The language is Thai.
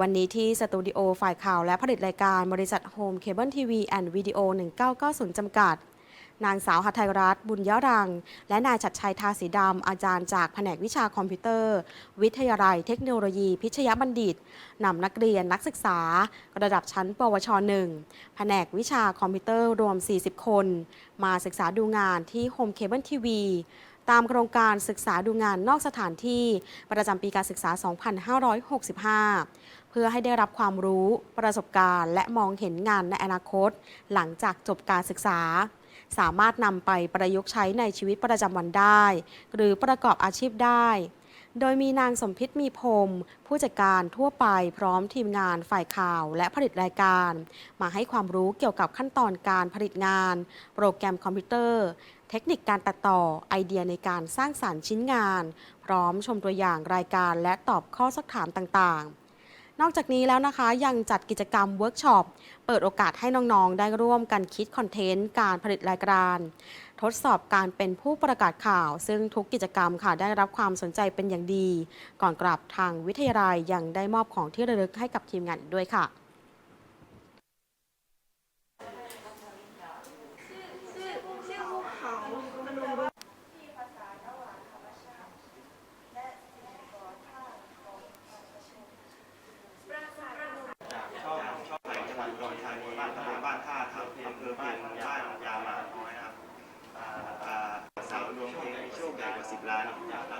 วันนี้ที่สตูดิโอฝ่ายข่าวและผลิตรายการบริษัทโฮมเคเบิลทีวีแอนด์วิดีโอ1990จำกัด นางสาวหัทไทยรัตน์บุญยรัง และนายชัดชัยทาสีดำอาจารย์จากแผนกวิชาคอมพิวเตอร์ วิทยาลัยเทคโนโลยีพิชยบัณฑิตนำนักเรียนนักศึกษา ระดับชั้น ปวช 1 แผนกวิชาคอมพิวเตอร์รวม 40 คน มาศึกษาดูงานที่โฮมเคเบิลทีวีตามโครงการศึกษาดูงานนอกสถานที่ประจำปีการศึกษา 2565 เพื่อให้ได้รับความรู้ประสบการณ์ และมองเห็นงานในอนาคต หลังจากจบการศึกษา สามารถนำไปประยุกต์ใช้ในชีวิตประจำวันได้ หรือประกอบอาชีพได้ โดยมีนางสมพิษมีพรมผู้จัดการทั่วไปพร้อมทีมงานฝ่ายข่าวและผลิตรายการ มาให้ความรู้เกี่ยวกับขั้นตอนการผลิตงาน โปรแกรมคอมพิวเตอร์ เทคนิคการตัดต่อไอเดียในการสร้างสารรค์ชิ้นงาน พร้อมชมตัวอย่างรายการและตอบข้อสักถามต่างๆ นอกจากนี้แล้วนะคะยังจัดกิจกรรมเวิร์กช็อป เปิดโอกาสให้น้องๆ ได้ร่วมกันคิดคอนเทนต์ การผลิตรายการ ทดสอบการเป็นผู้ประกาศข่าว ซึ่งทุกกิจกรรมค่ะได้รับความสนใจเป็นอย่างดี ก่อนกลับทางวิทยาลัยยังได้มอบของที่ระลึกให้กับทีมงานอีกด้วยค่ะ ชอบชอบไหนจังหวัดอุดรธานีบ้านตำบลบ้านท่าครับอำเภอบ้านบ้านยามาน้อยนะครับอ่าอ่าสาวดวงเฮงโชคใหญ่กว่าสิบล้านหลังจากขอพ รทานางสาววิชาลันวิชาลันวิชาง